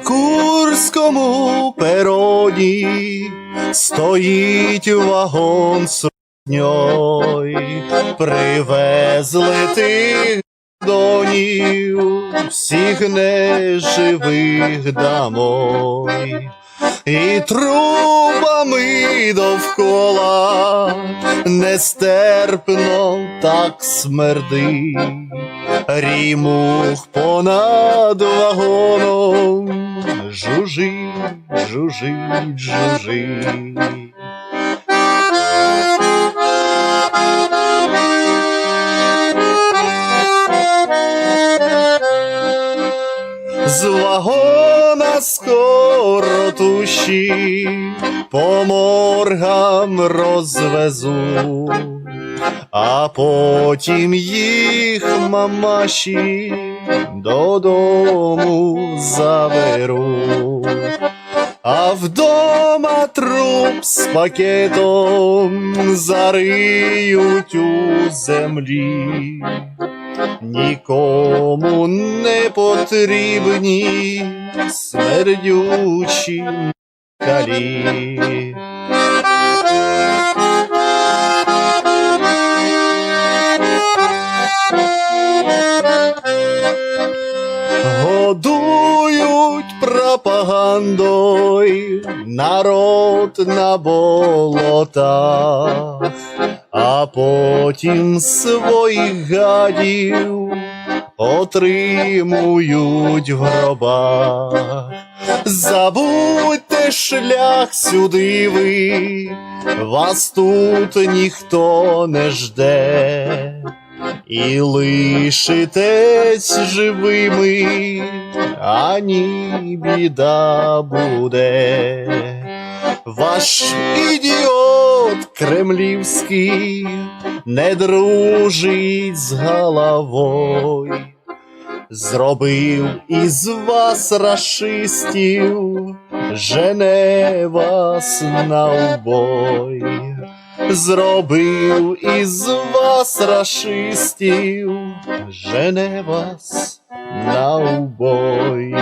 Курському пероні стоїть вагон сотньой. Привезли тих донів, всіх неживих домой. І трубами довкола нестерпно так смерди, Рімух понад вагоном жужить, жужить, жужить. Вагона скоро туші по моргам розвезу, а потім їх мамаші додому заберу. А вдома труп з пакетом зариють у землі нікому не потрібні смердючі калі. Годують пропагандою народ на болотах, потім своїх гадів отримують в гробах. Забудьте шлях сюди ви, вас тут ніхто не жде. І лишитесь живими, ані біда буде. Ваш ідіот кремлівський не дружить з головою, зробив із вас рашистів, жене вас на убой. Зробив із вас рашистів, жене вас на убой.